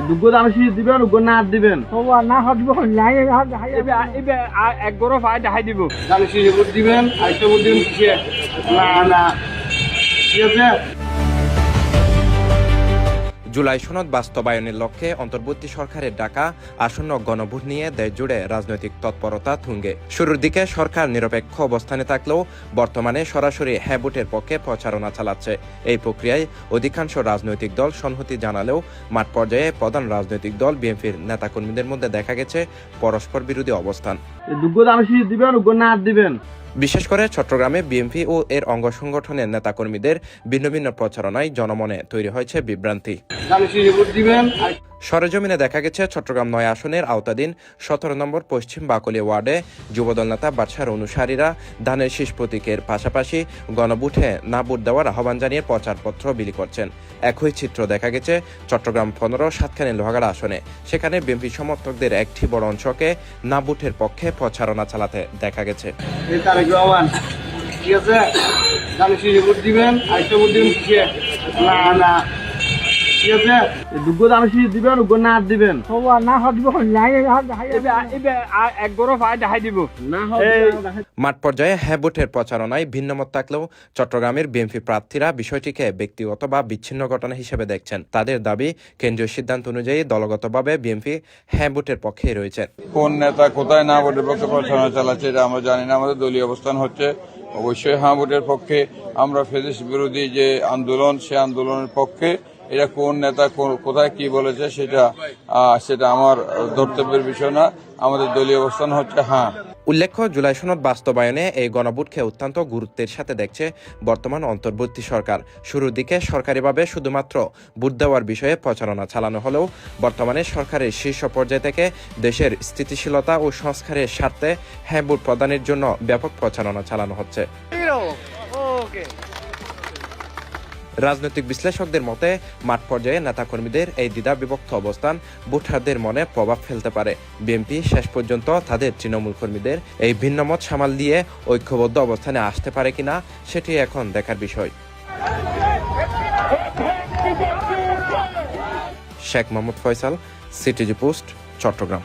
দুগ্গ দাম শীষ দিবেন উগ্গ না দিবেন? হবা না নাই এবে এবে আ- এক গরফ আই দেখাই দিব। দাম শীষ দিবেন আইসব দিবেন না না। ঠিক আছে? জুলাই সনদ বাস্তবায়নের লক্ষ্যে অন্তর্বর্তী সরকারের ডাকা আসন্ন গণভোট নিয়ে দেশ জুড়ে রাজনৈতিক তৎপরতা তুঙ্গে। শুরুর দিকে সরকার নিরপেক্ষ অবস্থানে থাকলেও বর্তমানে সরাসরি হ্যাঁ পক্ষে প্রচারণা চালাচ্ছে। এই প্রক্রিয়ায় অধিকাংশ রাজনৈতিক দল সংহতি জানালেও মাঠ পর্যায়ে প্রধান রাজনৈতিক দল বিএনপির নেতাকর্মীদের মধ্যে দেখা গেছে পরস্পর বিরোধী অবস্থান দিবেন না দিবেন। বিশেষ করে চট্টগ্রামে বিএনপি ও এর অঙ্গ সংগঠনের নেতাকর্মীদের ভিন্ন ভিন্ন প্রচারণায় জনমনে তৈরি হয়েছে বিভ্রান্তি। সরেজমিনে দেখা গেছে চট্টগ্রাম নয় আসনের আওতাধীন সতেরো নম্বর পশ্চিম বাকলি ওয়ার্ডে যুবদল নেতা বাদশার অনুসারীরা ধানের শীষ প্রতীকের পাশাপাশি গণভোটে না ভোট দেওয়ার আহ্বান জানিয়ে প্রচারপত্র বিলি করছেন। একই চিত্র দেখা গেছে চট্টগ্রাম পনেরো, সাতখানি লোহাগাড়া আসনে। সেখানে বিএনপি সমর্থকদের একটি বড় অংশকে না পক্ষে প্রচারণা চালাতে দেখা গেছে। ঠিক আছে? দিবেন না না। ঠিক আছে? দুগ্গ দাম শীষ দিবেন উগ্র না আর দিবেন? হবা না হটব নাই এবে এবে আ- এক গরফ আয় দেখাই দিব। না মাঠ পর্যায়ে হ্যাঁ ভোটের প্রচারণায় ভিন্নমত থাকলেও চট্টগ্রামের বিএনপি প্রার্থীরা বিষয়টিকে ব্যক্তিগত বা বিচ্ছিন্ন ঘটনা হিসেবে দেখছেন। তাদের দাবি কেন্দ্রীয় সিদ্ধান্ত অনুযায়ী দলগতভাবে বিএনপি হ্যাঁ ভোটের পক্ষেই রয়েছেন কোন নেতা কোথায় না ভোটের পক্ষে প্রচারণা চালাচ্ছে এটা আমরা জানি না। আমাদের দলীয় অবস্থান হচ্ছে অবশ্যই হ্যাঁ ভোটের পক্ষে আমরা ফেজিস বিরোধী যে আন্দোলন, সে আন্দোলনের পক্ষে এটা কোন নেতা কোথায় কি বলেছে সেটা সেটা আমার ধর্তব্যের বিষয় না। আমাদের দলীয় অবস্থান হচ্ছে হ্যাঁ উল্লেখ্য, জুলাই সনদ বাস্তবায়নে এই গণভোটকে অত্যন্ত গুরুত্বের সাথে দেখছে বর্তমান অন্তর্বর্তী সরকার। শুরুর দিকে সরকারিভাবে শুধুমাত্র ভোট দেওয়ার বিষয়ে প্রচারণা চালানো হলেও বর্তমানে সরকারের শীর্ষ পর্যায় থেকে দেশের স্থিতিশীলতা ও সংস্কারের স্বার্থে হ্যাঁ ভোট প্রদানের জন্য ব্যাপক প্রচারণা চালানো হচ্ছে। রাজনৈতিক বিশ্লেষকদের মতে, মাঠ পর্যায়ে নেতাকর্মীদের এই দ্বিধা বিভক্ত অবস্থান ভোটারদের মনে প্রভাব ফেলতে পারে। বিএনপি শেষ পর্যন্ত তাদের তৃণমূল কর্মীদের এই ভিন্নমত সামাল দিয়ে ঐক্যবদ্ধ অবস্থানে আসতে পারে কিনা, সেটি এখন দেখার বিষয়। Sheikh Mohammad Faisal, CTG post, Chattogram.